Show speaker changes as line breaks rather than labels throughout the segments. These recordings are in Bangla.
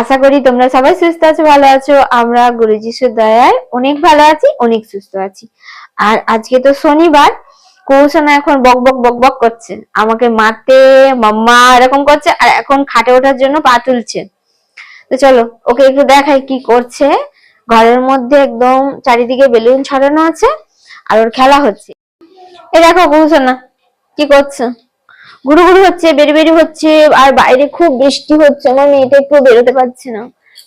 আশা করি তোমরা সবাই সুস্থ আছো, ভালো আছো। আমরা গুরু দয়ায় অনেক ভালো আছি, অনেক সুস্থ আছি। আর আজকে তো শনিবার কৌশনা এখন বক বক বক বক করছে। আমাকে মারতে, মাম্মা এরকম করছে, আর এখন খাটে ওঠার জন্য পা তুলছে। তো চলো, ওকে একটু দেখাই কি করছে। ঘরের মধ্যে একদম চারিদিকে বেলুন ছড়ানো আছে, আর ওর খেলা হচ্ছে। এই দেখো কৌশনা কি করছে? গুরু গুরু হচ্ছে বেরি বেরি হচ্ছে, আর বাইরে খুব বৃষ্টি হচ্ছে। আমার মেয়েটা একটু বেরোতে পারছে না।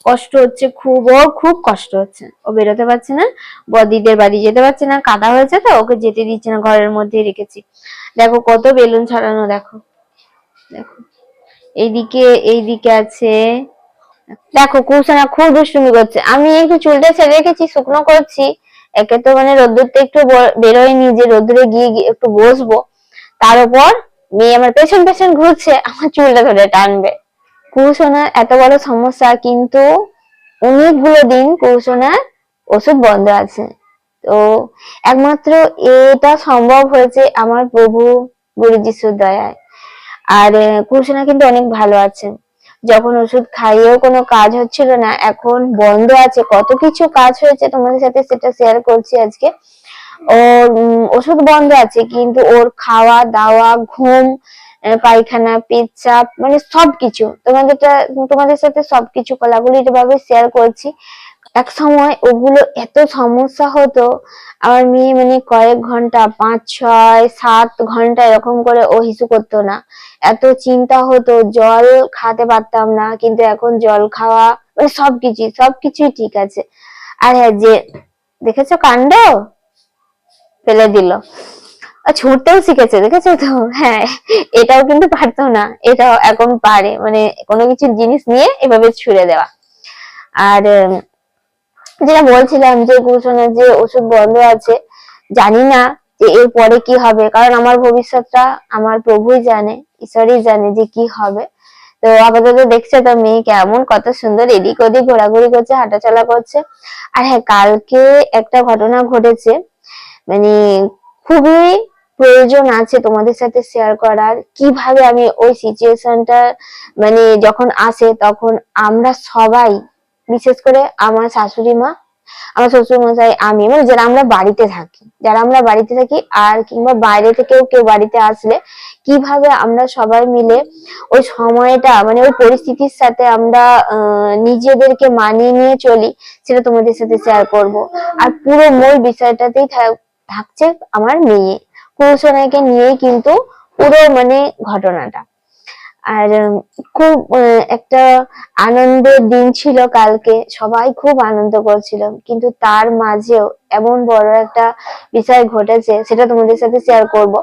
কষ্ট হচ্ছে খুব, ও খুব কষ্ট হচ্ছে। ও বেরোতে পারছে না বদিদের বাড়ি যেতে পারছে না, কাদা হয়েছে তো, ওকে যেতে দিচ্ছে না, ঘরের মধ্যেই রেখেছি। দেখো কত বেলুন ছড়ানো, দেখো। দেখো। এইদিকে এইদিকে আছে, দেখো কুসানা খুব দুষ্টুমি করছে। আমি একটু চুলটা ছেড়ে রেখেছি, শুকনো করছি। একে তো মানে রোদ্দুরতে একটু বেরোয়নি যে রোদ্দুরে গিয়ে একটু বসবো। তার উপর মেয়ে আমার পেছন পেছন ঘুরছে, আমার চুলটা ধরে টানবে। কুসোনার এত বড় সমস্যা, কিন্তু অনেকগুলো দিন কুসোনার ওষুধ বন্ধ আছে। তো একমাত্র এটা সম্ভব হয়েছে আমার প্রভু গুরু দয়ায়। আর কুসোনা কিন্তু অনেক ভালো আছে। যখন ওষুধ খাইয়েও কোনো কাজ হচ্ছিল না, এখন বন্ধ আছে। কত কিছু কাজ হয়েছে তোমাদের সাথে সেটা শেয়ার করছি আজকে। ওর ওষুধ বন্ধ আছে, কিন্তু ওর খাওয়া দাওয়া, ঘুম পায়খানা, পেচ্ছাপ মানে সবকিছু। তোমাদের তোমাদের সাথে সবকিছু কলাগুলি ভাবে শেয়ার করছি। এক সময় ওগুলো এত সমস্যা হতো, আমার মেয়ে মানে কয়েক ঘণ্টা, পাঁচ, ছয়, সাত ঘণ্টা এরকম করে ও হিসু করতো না। এত চিন্তা হতো, জল খাতে পারতাম না, কিন্তু এখন জল খাওয়া মানে সবকিছুই সবকিছুই ঠিক আছে। আর হ্যাঁ যে, দেখেছ কাণ্ড? ফেলে দিল। আর ছুটতেও শিখেছে, দেখেছ তো? হ্যাঁ এটাও কিন্তু পারতো না, এটাও এখন পারে। মানে কোনো কিছু জিনিস নিয়ে এভাবে ছুড়ে দেওয়া। আর যেটা বলছিলাম যে ঘোষণার যে ওষুধ বন্ধ আছে, জানি না যে এর পরে কি হবে, কারণ আমার ভবিষ্যৎটা আমার প্রভুই জানে, ঈশ্বরই জানে যে কি হবে। তো আপাতত দেখছে তো মেয়ে কেমন, কত সুন্দর এদিক ওদিক ঘোরাঘুরি করছে, হাঁটাচলা করছে। আর হ্যাঁ কালকে একটা ঘটনা ঘটেছে মানে খুবই প্রয়োজন আছে তোমাদের সাথে শেয়ার করার। কীভাবে আমি ওই সিচুয়েশনটা মানে যখন আসে তখন আমরা সবাই, বিশেষ করে আমার শাশুড়ি মা, আমার শ্বশুর মশাই, আমি মানে যারা আমরা বাড়িতে থাকি, যারা আমরা বাড়িতে থাকি আর কিংবা বাইরে থেকেও কেউ বাড়িতে আসলে কীভাবে আমরা সবাই মিলে ওই সময়টা মানে ওই পরিস্থিতির সাথে আমরা নিজেদেরকে মানিয়ে নিয়ে চলি, সেটা তোমাদের সাথে শেয়ার করব। আর পুরো মূল বিষয়টাতেই থাক- থাকছে আমার মেয়ে। কুসোনাকে নিয়ে কিন্তু পুরো মানে ঘটনাটা। আর খুব একটা আনন্দের দিন ছিল কালকে। সবাই খুব আনন্দ করছিল। কিন্তু তার মাঝেও এমন বড় একটা বিষয় ঘটেছে, সেটা তোমাদের সাথে শেয়ার করব।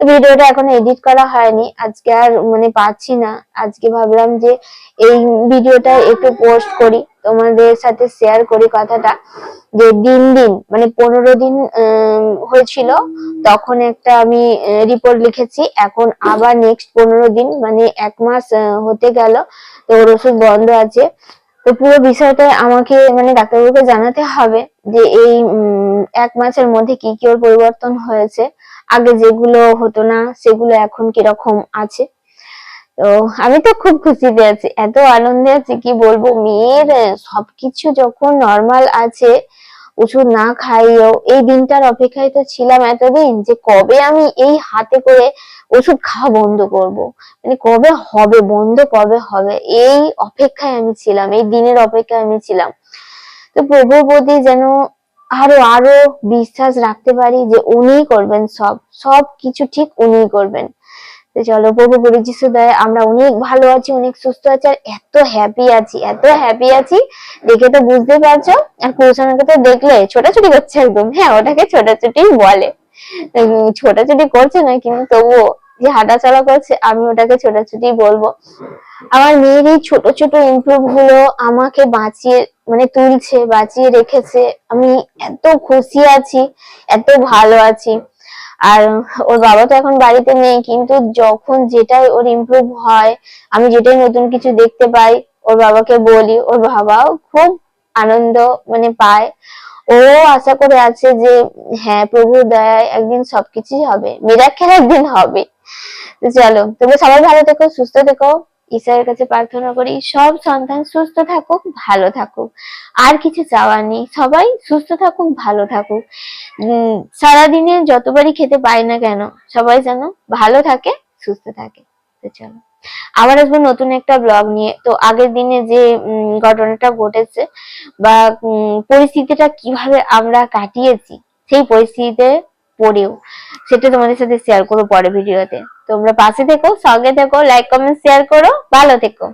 ভিডিওটা এখন এডিট করা হয়নি। আজকে আর মানে পাচ্ছি না। আজকে ভাবলাম যে এই ভিডিওটা একটু পোস্ট করি, তোমাদের সাথে শেয়ার করি কথাটা। যে দিন দিন মানে পনেরো দিন হয়েছিল, তখন একটা আমি রিপোর্ট লিখেছি। এখন আবার নেক্সট পনেরো দিন মানে এক মাস হতে গেল, তো ওর ওষুধ বন্ধ আছে। তো পুরো বিষয়টা আমাকে মানে ডাক্তারবাবুকে জানাতে হবে যে এই এক মাসের মধ্যে কি কি ওর পরিবর্তন হয়েছে? আগে যেগুলো হতো না, সেগুলো এখন কীরকম আছে? তো আমি তো খুব খুশিতে আছি, এত আনন্দে আছি, কি বলব? মেয়ের সবকিছু যখন নর্মাল আছে, ওষুধ না খাইয়েও, এই দিনটার অপেক্ষায় তো ছিলাম এতদিন যে কবে আমি এই হাতে করে ওষুধ খাওয়া বন্ধ করব? মানে কবে হবে, বন্ধ কবে হবে? এই অপেক্ষায় আমি ছিলাম, এই দিনের অপেক্ষায় আমি ছিলাম। তো প্রভুর প্রতি যেন আরও আরও বিশ্বাস রাখতে পারি যে উনিই করবেন সব সব কিছু ঠিক উনিই করবেন। তো চলো, প্রভু গুরু যিশু দয়া আমরা অনেক ভালো আছি, অনেক সুস্থ আছি, আর এত হ্যাপি আছি, এত হ্যাপি আছি, দেখে তো বুঝতে পারছ, আর কৌশলকে তো দেখলে ছোটাছুটি করছে একদম। হ্যাঁ ওটাকে ছোটাছুটি বলে। ছোটাছুটি করছে না, কিন্তু তবুও যে হাঁটাচলা করছে, আমি ওটাকে ছোটাছুটি বলব। আমার মেয়ের এই ছোট ছোট ইমপ্রুভগুলো আমাকে বাঁচিয়ে মানে তুলছে, বাঁচিয়ে রেখেছে। আমি এত খুশি আছি, এত ভালো আছি। আর ওর বাবা তো এখন বাড়িতে নেই, কিন্তু যখন যেটাই ওর ইমপ্রুভ হয়, আমি যেটাই নতুন কিছু দেখতে পাই, ওর বাবাকে বলি, ওর বাবাও খুব আনন্দ মানে পায়। ও আশা করে আছে যে হ্যাঁ প্রভুর দয়ায় একদিন সবকিছুই হবে। মিরাক্কেল একদিন হবে। চলো, তোমরা সবাই ভালো থেকো, সুস্থ থেকো। ঈশ্বরের কাছে প্রার্থনা করি, সব সন্তান সুস্থ থাকুক, ভালো থাকুক। আর কিছু চাওয়া নেই। সবাই সুস্থ থাকুক, ভালো থাকুক। সারাদিনে যতবারই খেতে পাই না কেন, সবাই যেন ভালো থাকে, সুস্থ থাকে। চলো। আবার আসব নতুন একটা ব্লগ নিয়ে। তো আগের দিনে যে ঘটনাটা ঘটেছে বা পরিস্থিতিটা কীভাবে আমরা কাটিয়েছি, সেই পরিস্থিতিতে পড়েও, সেটা তোমাদের সাথে শেয়ার করব পরে ভিডিওতে তোমরা পাশে থেকো, সঙ্গে থেকো লাইক কমেন্ট শেয়ার করো, ভালো থেকো।